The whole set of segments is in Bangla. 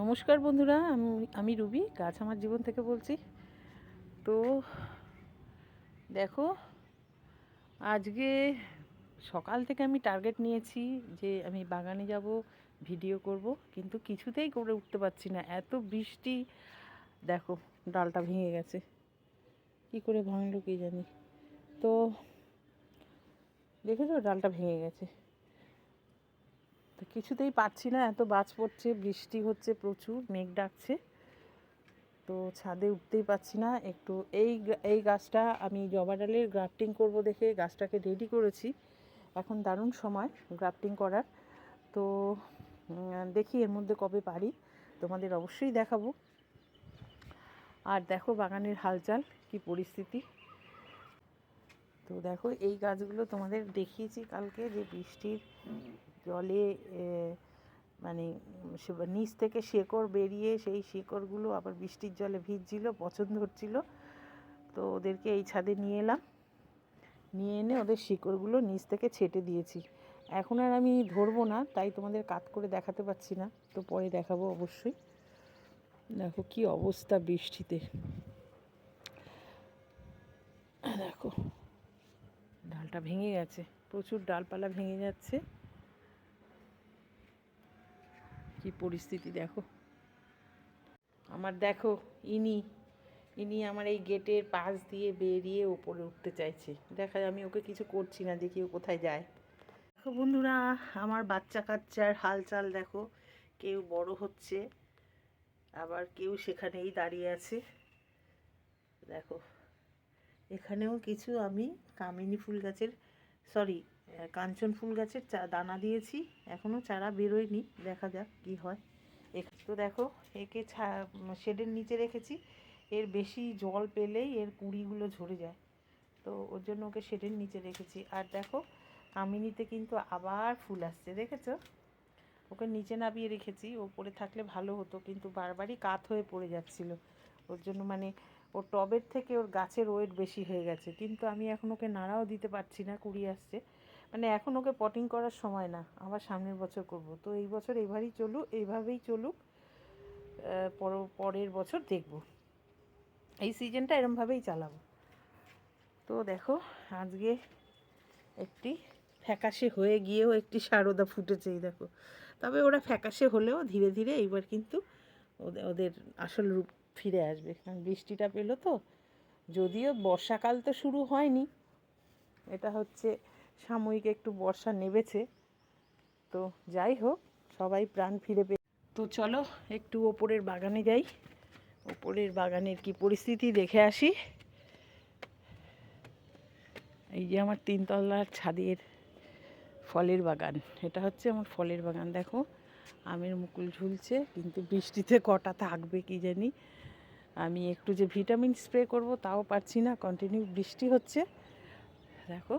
নমস্কার বন্ধুরা, আমি আমি রুবি, গাছ আমার জীবন থেকে বলছি। তো দেখো, আজকে সকাল থেকে আমি টার্গেট নিয়েছি যে আমি বাগানে যাব ভিডিও করব, কিন্তু কিছুতেই করে উঠতে পারছি না। এত বৃষ্টি, দেখো, ডালটা ভেঙে গেছে। কি করে ভাঙলো কি জানি? তো দেখেছ, ডালটা ভেঙে গেছে। তো কিছুতেই পাচ্ছি না, এত বাজ পড়ছে, বৃষ্টি হচ্ছে প্রচুর, মেঘ ডাকছে। তো ছাদে উঠতেই পাচ্ছি না, একটু এই এই গাছটা আমি জবা ডালের গ্রাফটিং করব দেখে গাছটাকে রেডি করেছি। এখন দারুণ সময় গ্রাফটিং করার। তো দেখি এর মধ্যে কবে পারি, তোমাদের অবশ্যই দেখাবো। আর দেখো বাগানের হালচাল, কি পরিস্থিতি। তো দেখো এই গাছগুলো তোমাদের দেখিয়েছি কালকে যে বৃষ্টির জলে মানে নিচ থেকে শেকড় বেরিয়ে সেই শেকড়গুলো আবার বৃষ্টির জলে ভিজছিল, পছন্দ হচ্ছিল। তো ওদেরকে এই ছাদে নিয়ে এলাম। নিয়ে এনে ওদের শিকড়গুলো নিচ থেকে ছেটে দিয়েছি। এখন আর আমি ধরবো না, তাই তোমাদের কাত করে দেখাতে পারছি না। তো পরে দেখাবো অবশ্যই। দেখো কি অবস্থা বৃষ্টিতে। দেখো, ডালটা ভেঙে গেছে, প্রচুর ডালপালা ভেঙে যাচ্ছে। কি পরিস্থিতি, দেখো। আমার দেখো, ইনি ইনি আমার এই গেটের পাশ দিয়ে বেরিয়ে ওপরে উঠতে চাইছে। দেখা আমি ওকে কিছু করছি না, দেখি ও কোথায় যায়। দেখো বন্ধুরা, আমার বাচ্চা কাচ্চার হালচাল, দেখো, কেউ বড় হচ্ছে, আবার কেউ সেখানেই দাঁড়িয়ে আছে। দেখো, এখানেও কিছু আমি কামিনী ফুল গাছের সরি কাঞ্চন ফুল গাছের দানা দিয়েছি। এখনও চারা বেরোয়নি। দেখা যাক কি হয়। তো দেখো, একে ছা শেডের নিচে রেখেছি। এর বেশি জল পেলেই এর কুড়িগুলো ঝরে যায়। তো ওর জন্য ওকে শেডের নিচে রেখেছি। আর দেখো, কামিনীতে কিন্তু আবার ফুল আসছে, দেখেছ? ওকে নিচে নামিয়ে রেখেছি। ওপরে থাকলে ভালো হতো, কিন্তু বারবারই কাত হয়ে পড়ে যাচ্ছিল। ওর জন্য মানে ওর টবের থেকে ওর গাছের ওয়েট বেশি হয়ে গেছে। কিন্তু আমি এখন ওকে নাড়াও দিতে পারছি না, কুড়ি আসছে। মানে এখন ওকে পটিং করার সময় না, আবার সামনের বছর করব। তো এই বছর এইভাবেই চলুক এইভাবেই চলুক পর- পরের বছর দেখব। এই সিজনটা এরমভাবেই চালাবো। তো দেখো, আজকে একটি ফ্যাকাশে হয়ে গিয়েও একটি সারদা ফুটেছে, এই দেখো। তবে ওরা ফ্যাকাশে হলেও ধীরে ধীরে এইবার কিন্তু ওদের আসল রূপ ফিরে আসবে। কারণ বৃষ্টিটা পেল তো। যদিও বর্ষাকাল তো শুরু হয়নি। এটা হচ্ছে সাময়িক একটু বর্ষা নেবেছে তো যাই হোক, সবাই প্রাণ ফিরে পে তো চলো একটু ওপরের বাগানে যাই। ওপরের বাগানের কি পরিস্থিতি দেখে আসি। এই যে আমার তিনতলার ছাদের ফলের বাগান। এটা হচ্ছে আমার ফলের বাগান, দেখো। আমের মুকুল ঝুলছে, কিন্তু বৃষ্টিতে কটা থাকবে কি জানি। আমি একটু যে ভিটামিন স্প্রে করব তাও পারছি না কন্টিনিউ বৃষ্টি হচ্ছে। দেখো।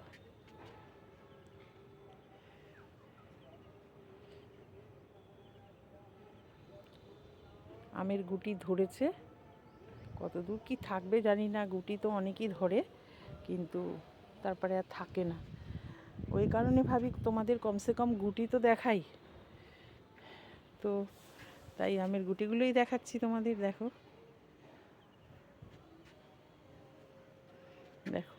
আমের গুটি ধরেছে। কত দূর কি থাকবে জানি না, গুটি তো অনেকই ধরে, কিন্তু তারপরে আর থাকে না। ওই কারণে ভাবি তোমাদের কমসে কম গুটি তো দেখাই। তো তাই আমের গুটিগুলোই দেখাচ্ছি তোমাদের, দেখো। দেখো।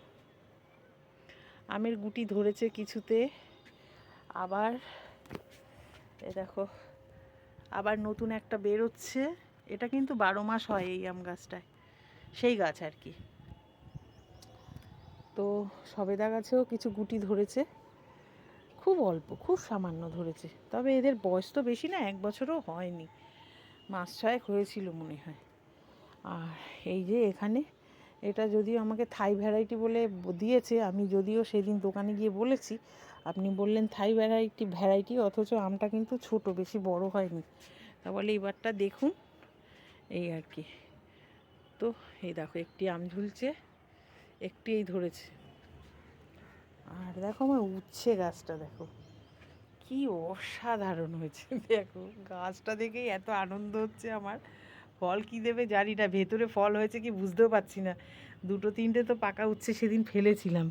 আমের গুটি ধরেছে কিছুতে। আবার এ দেখো, আবার নতুন একটা বেরোচ্ছে। এটা কিন্তু বারো মাস হয় এই আম গাছটায়। সেই গাছ আর কি। তো সবেদা গাছেও কিছু গুটি ধরেছে। খুব অল্প, খুব সামান্য ধরেছে। তবে এদের বয়স তো বেশি না, এক বছরও হয়নি। মাস ছয়েক হয়েছিল মনে হয়। আর এই যে এখানে এটা যদিও আমাকে থাই ভ্যারাইটি বলে দিয়েছে, আমি যদিও সেদিন দোকানে গিয়ে বলেছি, আপনি বললেন থাই ভ্যারাইটি ভ্যারাইটি অথচ আমটা কিন্তু ছোট, বেশি বড় হয়নি। তা বলে এবারটা দেখুন, এই আর কি। তো এই দেখো, একটি আম ঝুলছে, একটি এই ধরেছে। আর দেখো আমার উচ্ছে গাছটা, দেখো। কি অসাধারণ হয়েছে, দেখো। গাছটা দেখেই এত আনন্দ হচ্ছে আমার। ফল কি দেবে জানি না ভেতরে ফল হয়েছে কি বুঝতেও পারছি না। দুটো তিনটে তো পাকা উচ্ছে সেদিন ফেলেছিলাম।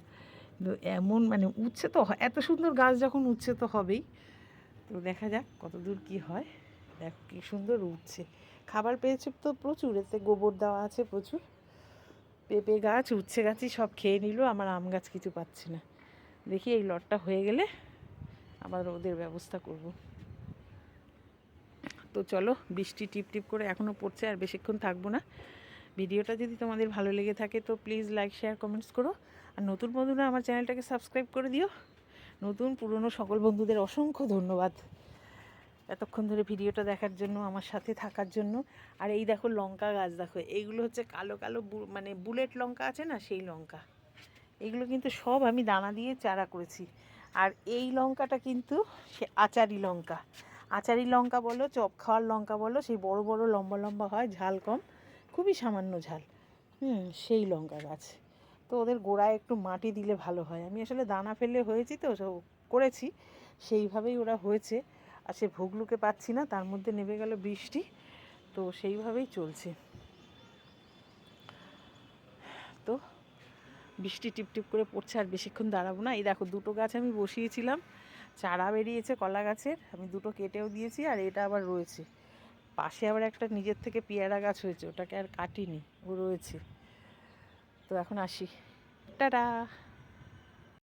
তো এমন মানে উচ্ছে তো এত সুন্দর গাছ যখন উচ্ছে তো হবেই। তো দেখা যাক কত দূর কী হয়। দেখো কি সুন্দর উঠছে খাবার পেয়েছে তো প্রচুর, এতে গোবর দেওয়া আছে প্রচুর। পেঁপে গাছ, উচ্ছে গাছই সব খেয়ে নিল, আমার আম গাছ কিছু পাচ্ছে না। দেখি এই লটটা হয়ে গেলে আবার ওদের ব্যবস্থা করব। তো চলো বৃষ্টি টিপ টিপ করে এখনও পড়ছে আর বেশিক্ষণ থাকব না। ভিডিওটা যদি তোমাদের ভালো লেগে থাকে তো প্লিজ লাইক শেয়ার কমেন্টস করো। আর নতুন বন্ধুরা আমার চ্যানেলটাকে সাবস্ক্রাইব করে দিও। নতুন পুরনো সকল বন্ধুদের অসংখ্য ধন্যবাদ। এতক্ষণ ধরে ভিডিওটা দেখার জন্য, আমার সাথে থাকার জন্য। আর এই দেখো লঙ্কা গাছ, দেখো, এইগুলো হচ্ছে কালো কালো মানে বুলেট লঙ্কা আছে না, সেই লঙ্কা। এগুলো কিন্তু সব আমি দানা দিয়ে চারা করেছি। আর এই লঙ্কাটা কিন্তু সে আচারি লঙ্কা। আচারি লঙ্কা বলো, চপ খাওয়ার লঙ্কা বলো, সেই বড় বড় লম্বা লম্বা হয়, ঝাল কম, খুবই সামান্য ঝাল। হুম, সেই লঙ্কা গাছ। তো ওদের গোড়ায় একটু মাটি দিলে ভালো হয়। আমি আসলে দানা ফেলে হয়েছি তো করেছি, সেইভাবেই ওরা হয়েছে। আর সে ভুগলুকে পাচ্ছি না, তার মধ্যে নেমে গেল বৃষ্টি, তো সেইভাবেই চলছে। তো বৃষ্টি টিপটিপ করে পড়ছে, আর বেশিক্ষণ দাঁড়াবো না। এই দেখো, দুটো গাছ আমি বসিয়েছিলাম চারা বেরিয়েছে কলা গাছের, আমি দুটো কেটেও দিয়েছি আর এটা আবার রয়েছে। পাশে আবার একটা নিজের থেকে পেয়ারা গাছ হয়েছে, ওটাকে আর কাটিনি, ও রয়েছে। তো এখন আসি। টাটা!